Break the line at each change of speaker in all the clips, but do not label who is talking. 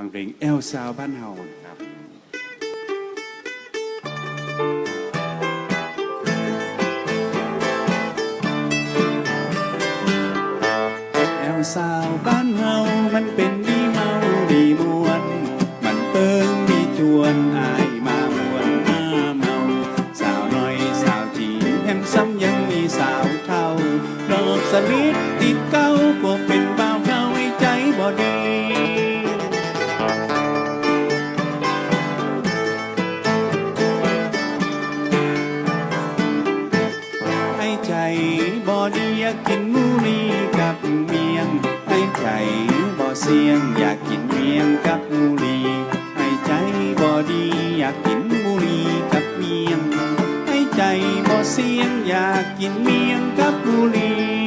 ฟังเพลงเอลซาวบ้านเฮาครับเอลซาวบ้านเฮามันเป็น กินบุรีกับเมียง ให้ใจบ่เสียงอยากกินเมียงกับบุรี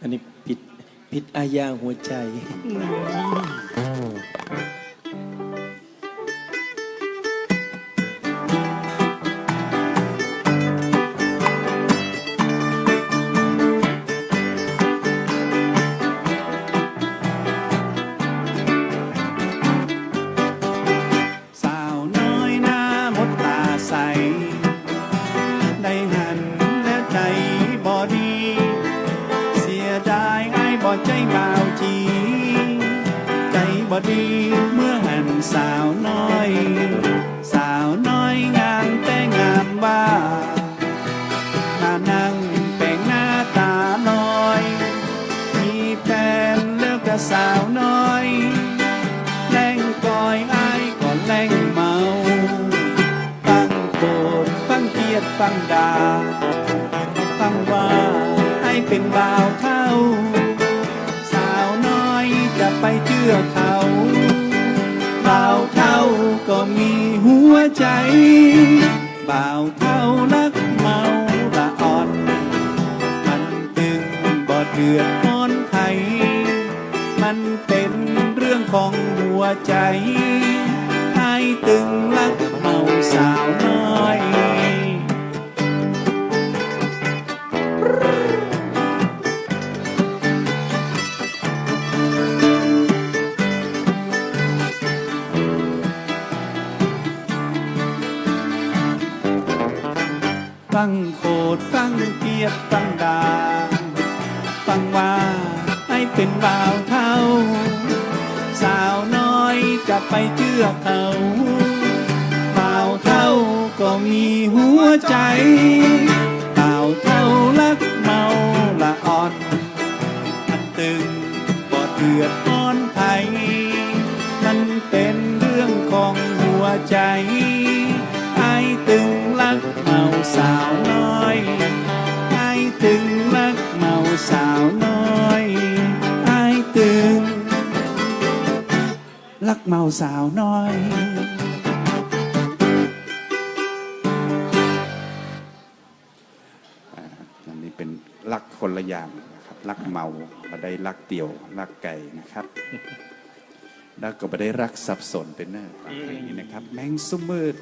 อันนี้ผิดผิดอา
ญาหัวใจ
ฟังดาฟังว่าให้เป็นบ่าวเท่า สาวน้อยจะไปเชื่อเขาบ่าวเท่าก็มีหัวใจบ่าวเท่ารักเมาละอ่อน มันตึงบอดเดือดร้อนไครมันเป็นเรื่องของหัวใจให้ตึงรักเมาสาวน้อย ดฟังเกียดฟังดา ฟังว่าให้เป็นบ่าวเท่า สาวน้อยจะไปเชื่อเขาบ่าวเท่าก็มีหัวใจบ่าวเท่ารักเมาละอ่อนมันตึงบ่เดือดร้อนไทยมันเป็นเรื่องของหัวใจไอ้ตึงรักเมาสาวน้อย สาวน้อยไอ้ตึงรักเมาสาวน้อยอ่าอันนี้เป็นรักคนละอย่างนะครับรักเมามาได้รักเตี่ยวรักไก่นะครับ แล้วก็มาได้รักสับสนเป็นเนอร์อย่างนี้นะครับ แมงสุมืด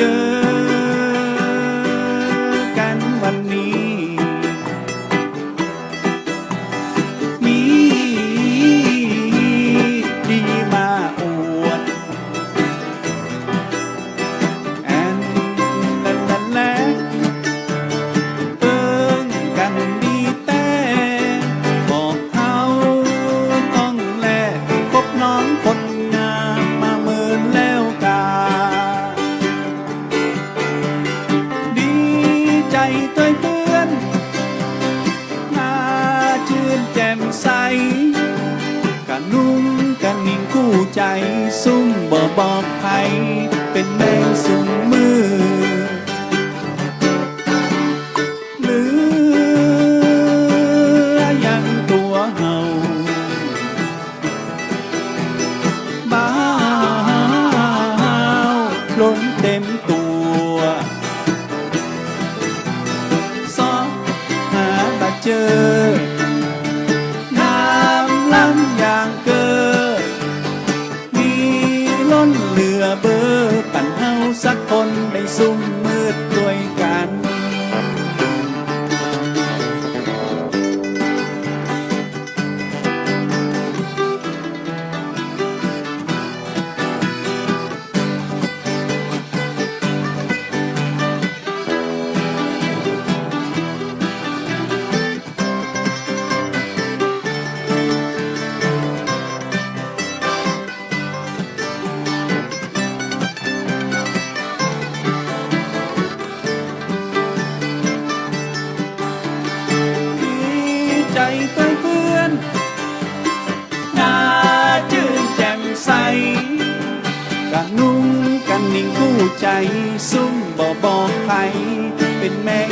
เเป็นแม่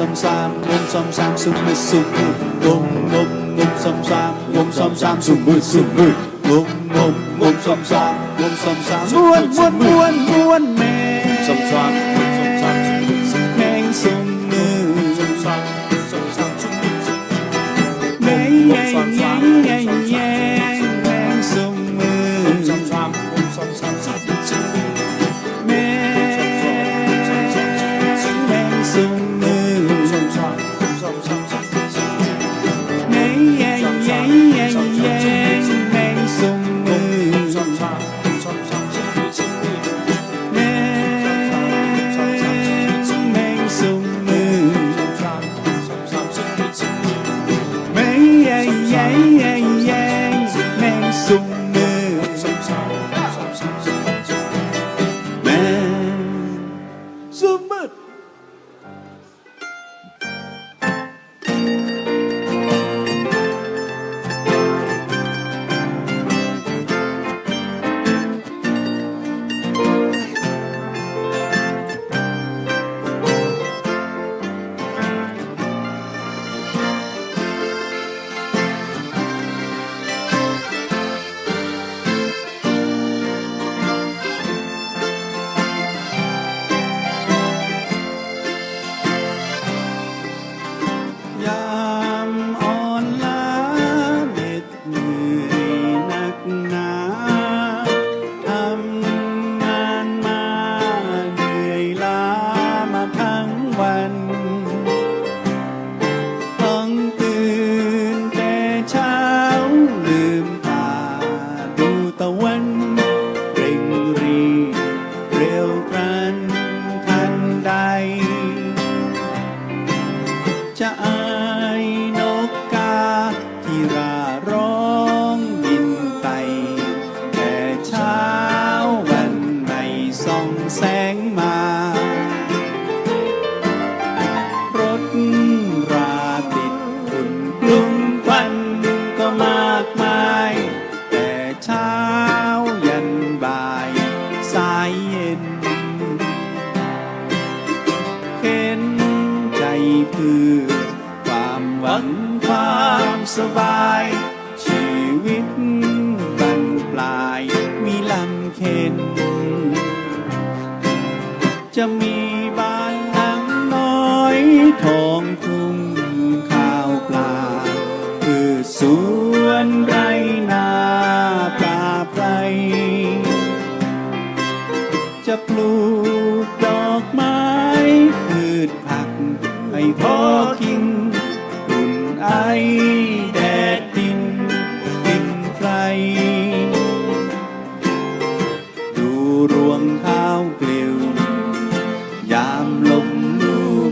ซ้ำซ้ำงซ้ำซ้ำซุ่มมืดซุ่มมืดงมงมงซ้ำซ้ำงซ้ำซ้ำซุ่มมืดซุ่มมืดงมงมงซ้ำซ้ำงซ้ำซ้ำม้วนม้วนม้วนม้วนแม่
ซ้ำซ้ำ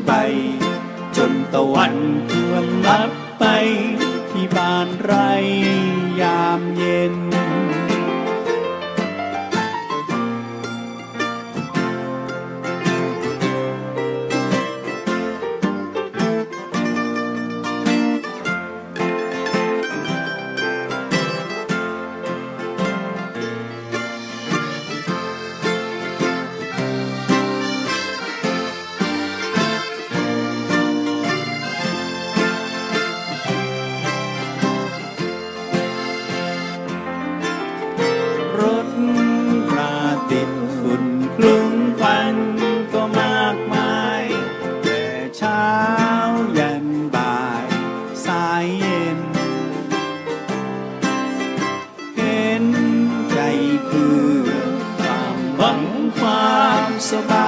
ไป จนตะวันเพื่อมลับไป ที่บานไรยามเย็น seu bar.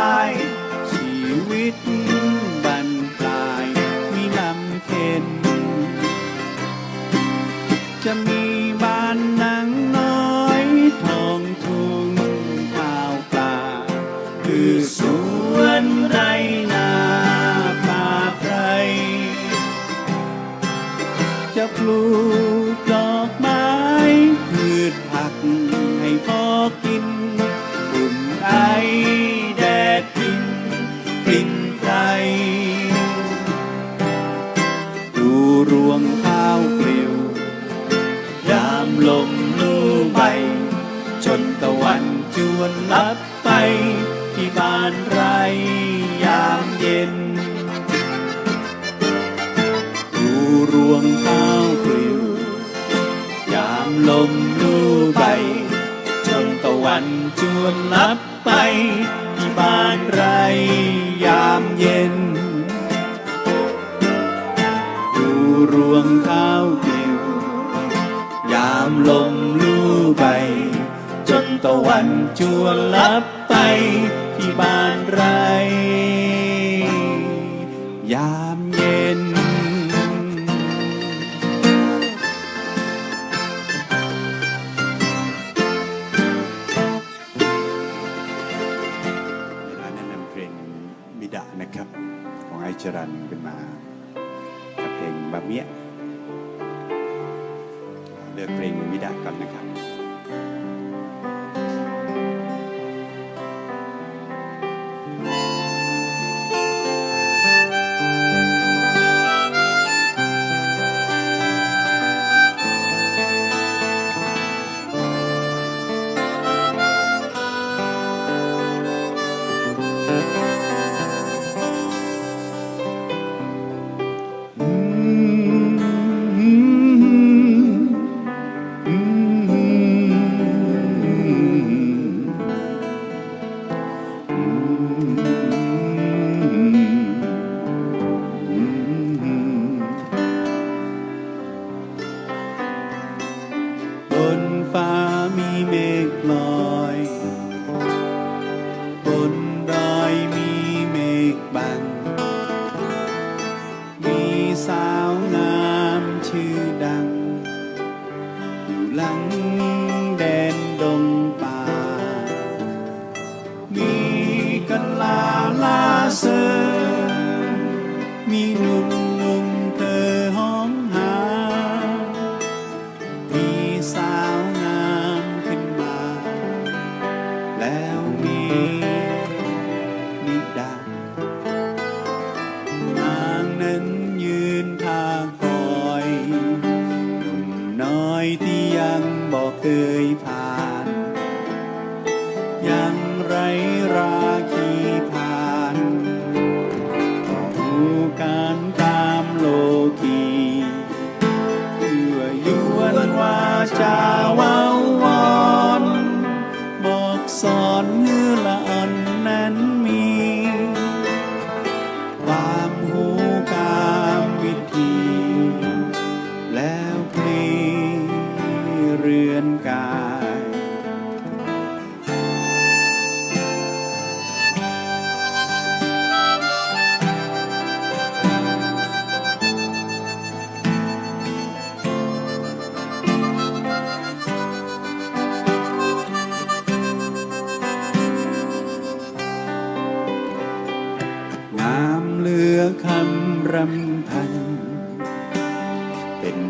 มดูไป จนตะวันจวนลับไป ที่บ้านไรยามเย็น ดูรวงเท้าเดียวยามลมลู่ไป จนตะวันจวนลับไป ที่บ้านไร เมียเลือกเพลงวิดากันนะครับ มีเม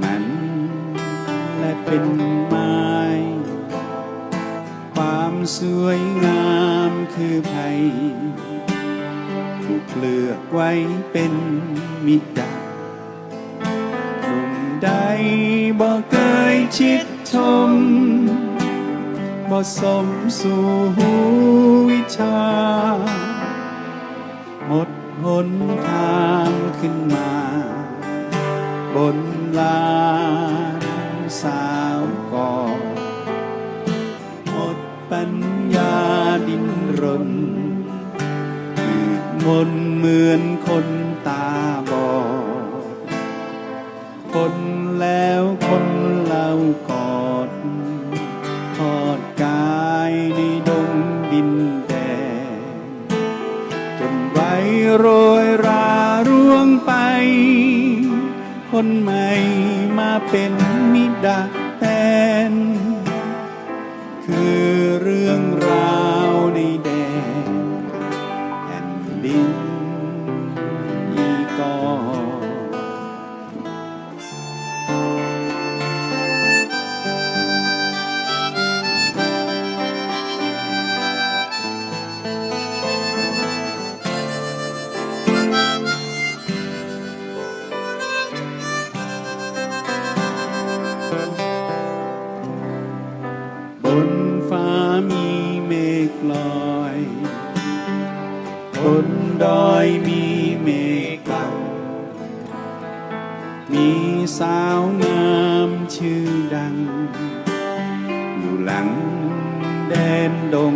มัน และเป็นไม้ ความสวยงามคือภัยถูกเลือกไว้เป็นมิตรดหนุ่มใดบ่เคยชิดชมบ่สมสู่หูวิชา หมดหนทางขึ้นมา บน ลานสาวก่อหมดปัญญาดินรนมืดมนเหมือนคนตาบอดคนแล้วคนเล่ากอดทอดกายในดงดินแดนจนไว้โร คนใหม่มาเป็นมิดา มีสาวงามชื่อดัง อยู่หลังแดนดง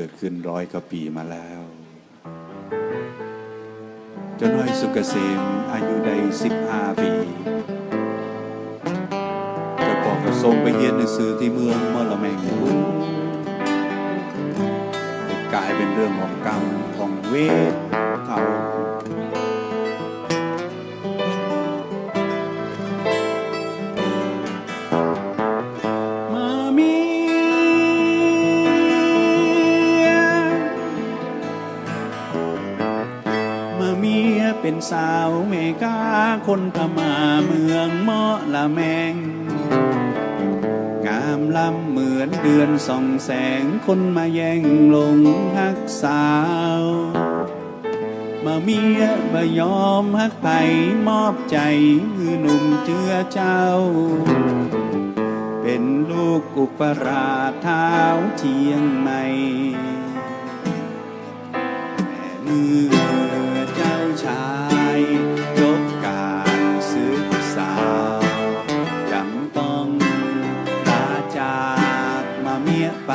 เกิดขึ้นร้อยกว่าปีมาแล้วจนห้อยสุกเกษมอายุได้15 ปีจะบอกก็ส่งไปเรียนหนังสือที่เมืองมอละแมงกลายเป็นเรื่องของกรรมของเวทเขา สาวเมกาคนพม่าเมืองเมาะละแมง งามล้ำเหมือนเดือนส่องแสงคนมาแย่งหลงฮักสาว มาเมียบ่ยอมฮักไผมอบใจคือหนุ่มเจือเจ้า เป็นลูกอุปราชเท้าเชียงใหม่แต่มือ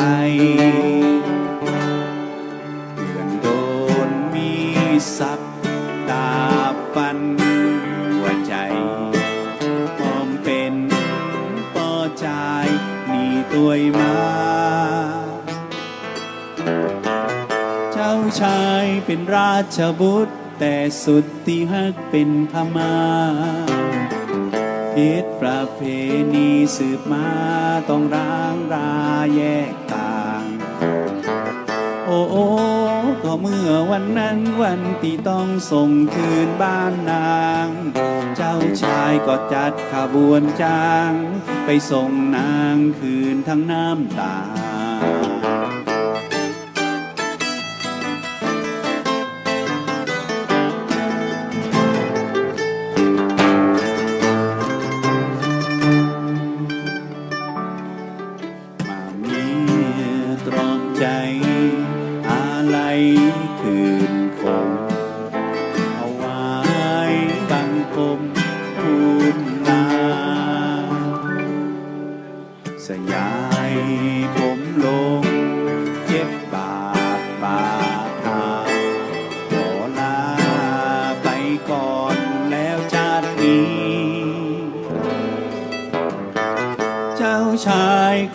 เมียไปเพื่อนโดนมีสับดาฟันหัวใจพร้อมเป็นปอใจหนีตัวมา เจ้าชายเป็นราชบุตร แต่สุดที่ฮักเป็นพม่าเพศประเพณีสืบมาต้องร้างราแยก โอ้โอ้ก็เมื่อวันนั้นวันที่ต้องส่งคืนบ้านนาง เจ้าชายก็จัดขบวนจ้าง ไปส่งนางคืนทั้งน้ำตา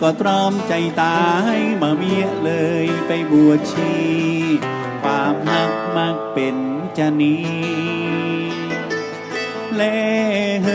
ก็ตรอมใจตายมาเมียเลยไปบวชชี ความหักมักเป็นจะนี้เล่เฮ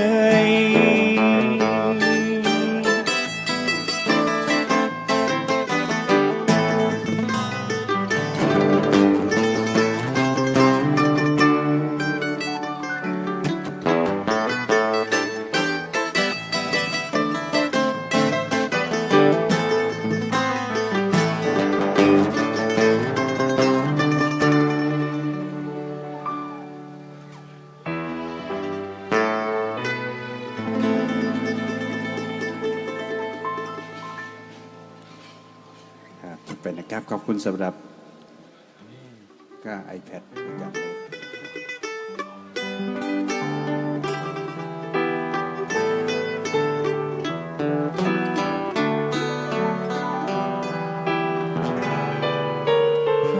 ยครับเป็นนะครับ ขอบคุณสำหรับก็ iPad อนกัน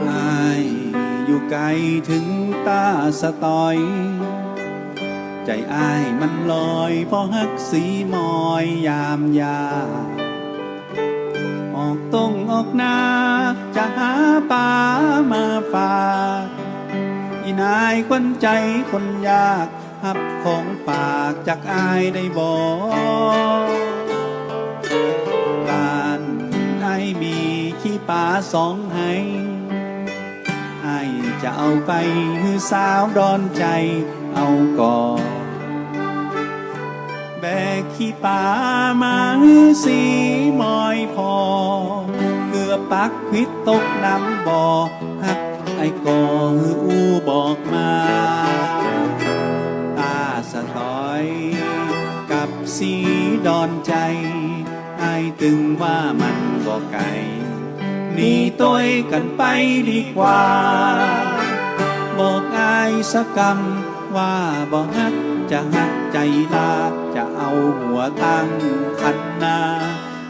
ไอ้อยู่ไกลถึงตาสะตอย ใจอ้ายมันลอยเพราะฮักสีมอยยามยา ออกตรงออกนาจะหาปลามาฝากอีนายควันใจคนยากหับของฝากจากอายได้บอกบ้านไอมีขี้ปลาสองให้ไอจะเอาไปฮือสาวดอนใจเอาก่อน แบกขี้ป่ามาสีมอยพอ เกือบปักควิดตกน้ำบ่อฮักไอ้กอฮืออูบอกมาตาสะตอย กับสีดอนใจไอ้ตึงว่ามันบ่ไกลหนีต้วกันไปดีกว่า บอกไอายสักกำว่าบ่ฮัก จะฮักใจลา จะเอาหัวตั้งคันนา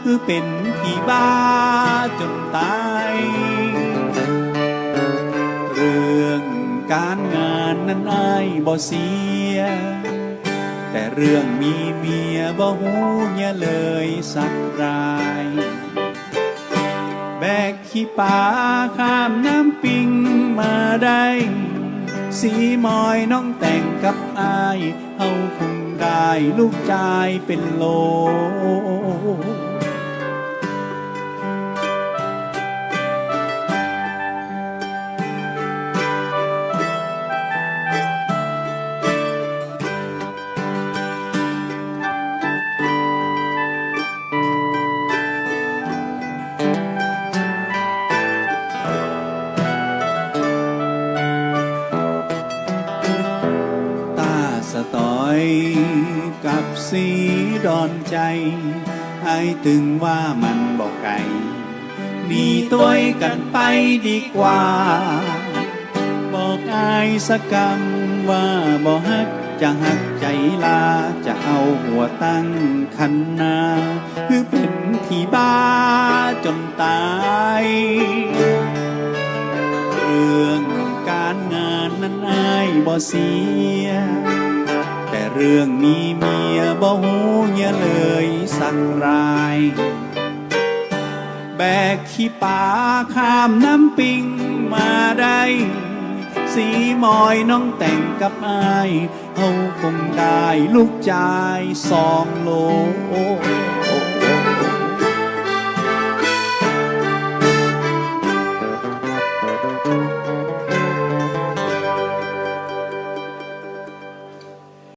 คือเป็นพี่บ้าจนตาย เรื่องการงานนั้นอายบ่เสีย แต่เรื่องมีเมียบ่หูเนี่ยเลยสักราย แบกขี้ป่าข้ามน้ำปิงมาได้ สีมอยน้องแต่งกับอายเฮาคงได้ลูกชายเป็นโล กันไปดีกว่า บอกอายสักคำว่าบอกฮักจะหักใจลาจะเอาหัวตั้งคันนาคือเป็นที่บ้าจนตาย เรื่องการงานนั้นอายบ่เสีย แต่เรื่องมีเมียบ่หูเนียเลยสักราย แบกขี้ป่าข้ามน้ำปิงมาได้ สีมอยน้องแต่งกับอายเฮาคงได้ลูกชายสองโล